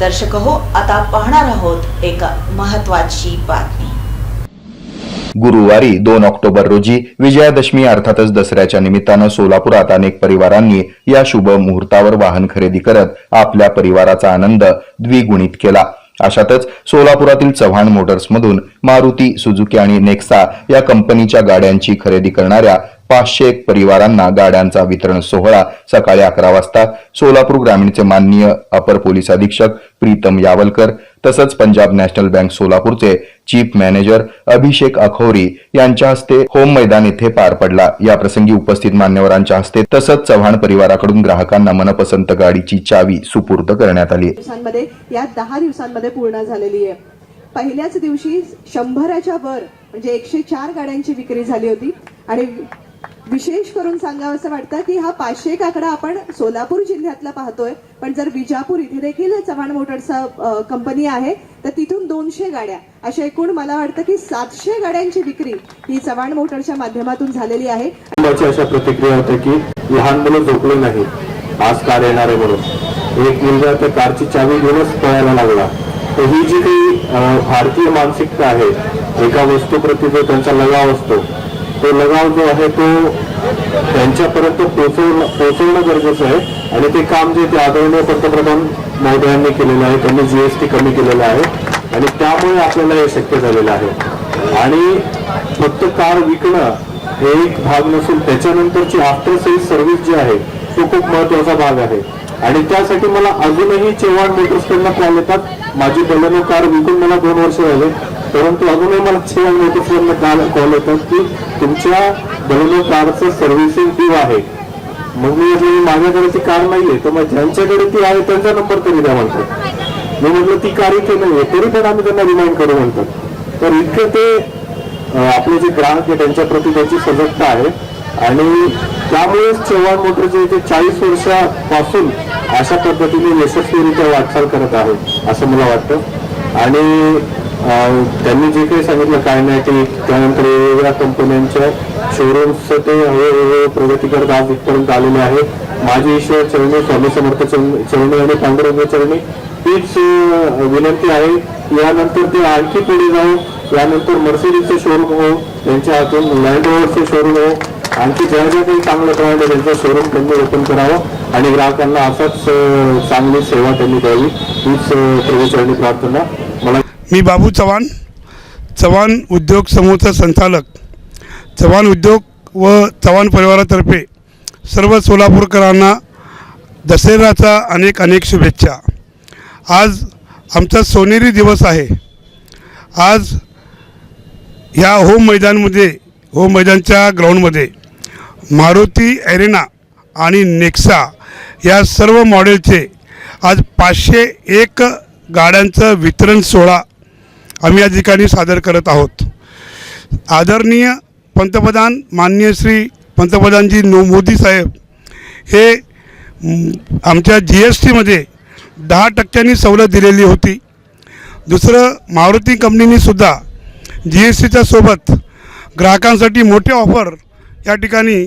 दर्शक हो आता पाहणार आहोत एक महत्वाची बातमी. गुरुवारी दोन ऑक्टोबर रोजी विजयादशमी अर्थातच दसऱ्याच्या निमित्तानं सोलापुरात अनेक परिवारांनी या शुभ मुहूर्तावर वाहन खरेदी करत आपल्या परिवाराचा आनंद द्विगुणित केला. अशातच सोलापुरातील चव्हाण मोटर्समधून मारुती सुझुकी आणि नेक्सा या कंपनीच्या गाड्यांची खरेदी करणाऱ्या पाचशे एक परिवारांना गाड्यांचा वितरण सोहळा सकाळी अकरा वाजता सोलापूर ग्रामीणचे माननीय अपर पोलीस अधीक्षक प्रीतम यावलकर तसंच पंजाब नॅशनल बँक सोलापूरचे चीफ मॅनेजर अभिषेक अखोरी यांच्या हस्ते होम मैदान येथे पार पडला. या प्रसंगी उपस्थित मान्यवरांच्या हस्ते तसंच चव्हाण परिवाराकडून ग्राहकांना मनपसंत गाडीची चावी सुपूर्द करण्यात आली. दिवसांमध्ये या दहा दिवसांमध्ये पूर्ण झालेली आहे. पहिल्याच दिवशी शंभराच्या वर म्हणजे एकशे चार गाड्यांची विक्री झाली होती आणि विशेष करून सांगावं असं वाटतं की हा पाचशे एक आकडा आपण सोलापूर जिल्ह्यातला पाहतोय. पण जर विजापूर इथे देखील चव्हाण मोटर्सचा कंपनी आहे तर तिथून दोनशे गाड्या अशा एकूण मला वाटतं की सातशे गाड्यांची विक्री ही चव्हाण मोटरच्या माध्यमातून झालेली आहे. अशा प्रतिक्रिया होत्या की लहान मुलं झोपले नाही आज कार येणार आहे म्हणून. एक मुलगा त्या कारची चावी घेऊनच पळायला लागला. तर ही जी काही भारतीय मानसिकता आहे एका वस्तूप्रती जो त्यांचा लगाव असतो तो लगाव जो आहे तो त्यांच्यापर्यंत पोचवणं पोचवणं गरजेचं आहे. आणि ते काम जे ते आदरणीय पंतप्रधान महोदयांनी केलेलं आहे त्यांनी जीएसटी कमी केलेलं आहे. आणि त्यामुळे आपल्याला हे शक्य झालेलं आहे. आणि फक्त कार विकणं हे एक भाग नसून त्याच्यानंतरची आफ्टर सेल्स सर्व्हिस जी आहे तो खूप महत्त्वाचा भाग आहे. आणि त्यासाठी मला अजूनही चव्हाण मोटर्सकडनं कॉल येतात. माझी बलनो कार विकून मला दोन वर्ष झाले. परंतु अजूनही मला चव्हाण मोटर्सकडनं काल कॉल येतात की तुमच्या बलेनो कारचं सर्व्हिसिंग ड्यू आहे. मग मी म्हटलं "मी माझ्याकडे ती कार नाहीये तर मग ज्यांच्याकडे ती आहे त्यांचा नंबर तरी द्या म्हणतात. मी म्हटलं ती कार इथे नाहीये तरी पण आम्ही त्यांना रिमाइंड करू म्हणतात. तर इतकं ते आपले जे ग्राहक आहे त्यांच्या प्रती त्याची सजगता आहे. आणि त्यामुळेच चव्हाण मोटरचे इथे चाळीस वर्षापासून अशा पद्धतीने यशस्वीरित्या वाटचाल करत आहे असं मला वाटतं. आणि त्यांनी जे काही सांगितलं कायनॅटिक त्यानंतर वेगवेगळ्या कंपन्यांच्या शोरूम्सचं ते हळूहळू प्रगती करत आज इथपर्यंत आलेले आहे माझी ईश्वर चरणी स्वामी समर्थ चरण- चरणी आणि पांडुरंग चरणी तीच विनंती आहे. यानंतर ते आणखी पुढे जाऊ यानंतर मर्सिडीजचं शोरूम हो त्यांच्या हातून लँड रोवरचं शोरूम हो आणखी ज्या काही चांगलं ब्रँड त्यांचं शोरूम त्यांनी ओपन करावं आणि ग्राहकांना असाच चांगली सेवा त्यांनी द्यावी हीच अं, प्रार्थना. मला मी बाबू चव्हाण चव्हाण उद्योग समूहचा संचालक. चव्हाण उद्योग व चव्हाण परिवारातर्फे सर्व सोलापूरकरांना दसऱ्याचा अनेक अनेक शुभेच्छा. आज आमचा सोनेरी दिवस आहे. आज ह्या होम मैदानमध्ये होम मैदानच्या ग्राउंडमध्ये मारुती ॲरेना आणि नेक्सा या सर्व मॉडेलचे आज पाचशे एक गाड्यांचं वितरण सोहळा आम्ही या ठिकाणी सादर करत आहोत. आदरणीय पंतप्रधान माननीय श्री पंतप्रधानजी नो मोदी साहेब हे आमच्या जी एस टीमध्ये दहा टक्क्यांनी सवलत दिलेली होती. दुसरं मारुती कंपनीनीसुद्धा जी एस टीच्या सोबत ग्राहकांसाठी मोठे ऑफर या ठिकाणी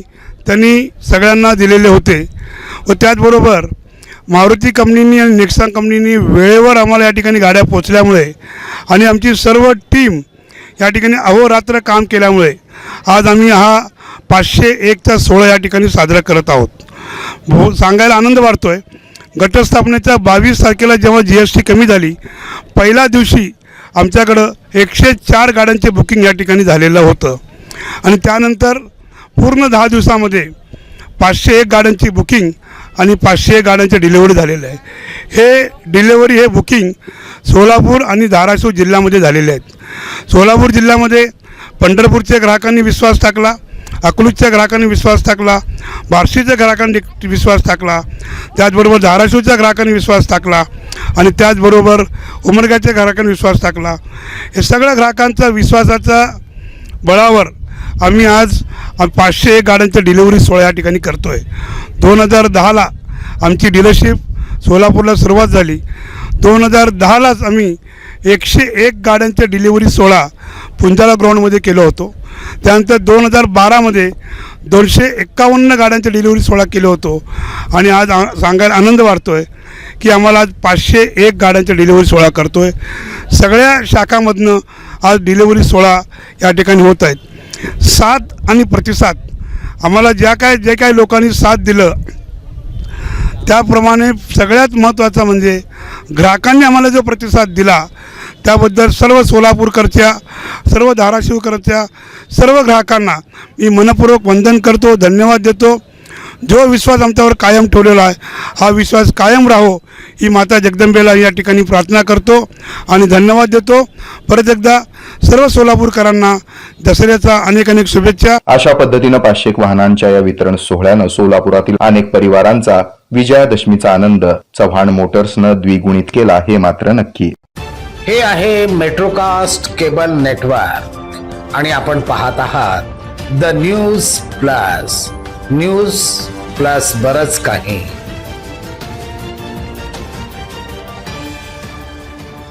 त्यांनी सगळ्यांना दिलेले होते. व त्याचबरोबर मारुती कंपनीनी आणि नेक्सा कंपनीनी वेळेवर आम्हाला या ठिकाणी गाड्या पोचल्यामुळे आणि आमची सर्व टीम या ठिकाणी अहोरात्र काम केल्यामुळे आज आम्ही हा पाचशे एकचा सोहळा या ठिकाणी साजरा करत आहोत. भो सांगायला आनंद वाढतो आहे घटस्थापनेच्या बावीस तारखेला जेव्हा जी एस टी कमी झाली पहिल्या दिवशी आमच्याकडं एकशे चार गाड्यांचे बुकिंग या ठिकाणी झालेलं होतं. आणि त्यानंतर पूर्ण दहा दिवसामध्ये पाचशे एक गाड्यांची बुकिंग आणि पाचशे एक गाड्यांची डिलेवरी झालेलं आहे. हे डिलेवरी हे बुकिंग सोलापूर आणि धाराशिव जिल्ह्यामध्ये झालेले आहेत. सोलापूर जिल्ह्यामध्ये पंढरपूरच्या ग्राहकांनी विश्वास टाकला अकलूजच्या ग्राहकांनी विश्वास टाकला बार्शीच्या ग्राहकांनी विश्वास टाकला त्याचबरोबर धाराशिवच्या ग्राहकांनी विश्वास टाकला आणि त्याचबरोबर उमरगाच्या ग्राहकांनी विश्वास टाकला. हे सगळ्या ग्राहकांचा विश्वासाचा बळावर आम्ही आज आम्ही पाचशे एक गाड्यांचा डिलिव्हरी सोहळा या ठिकाणी करतो आहे दोन हजार दहाला आमची डीलरशिप सोलापूरला सुरुवात झाली. दोन हजार दहालाच आम्ही एकशे एक गाड्यांच्या डिलिव्हरी सोहळा पुंजाला ग्राउंडमध्ये केलो होतो. त्यानंतर दोन हजार बारामध्ये दोनशे एक्कावन्न गाड्यांच्या डिलिव्हरी सोहळा केलो होतो. आणि आज सांगायला आनंद वाढतो आहे की आम्हाला आज पाचशे एक गाड्यांचा डिलिव्हरी सोहळा करतो आहे सगळ्या शाखामधनं आज डिलिव्हरी सोहळा या ठिकाणी होत आहेत. साथ आणि प्रतिसाद. आम्हाला ज्या काय जे काही लोकांनी साथ दिलं त्याप्रमाणे सगळ्यात महत्त्वाचं म्हणजे ग्राहकांनी आम्हाला जो प्रतिसाद दिला त्याबद्दल सर्व सोलापूरकरच्या सर्व धाराशिवकरच्या सर्व ग्राहकांना मी मनपूर्वक वंदन करतो धन्यवाद देतो. जो विश्वास आमच्यावर कायम ठेवलेला आहे हा विश्वास कायम राहो ही माता जगदंबेला या ठिकाणी प्रार्थना करतो आणि धन्यवाद देतो. परत एकदा सर्व सोलापूरकरांना दसऱ्याचा अनेक अनेक शुभेच्छा. अशा पद्धतीनं पाचशे वाहनांच्या या वितरण सोहळ्यानं सोलापुरातील अनेक परिवारांचा विजयादशमीचा आनंद चव्हाण मोटर्सनं द्विगुणित केला हे मात्र नक्की. हे आहे मेट्रोकास्ट केबल नेटवर्क आणि आपण पाहत आहात the news plus. News plus बरच काही.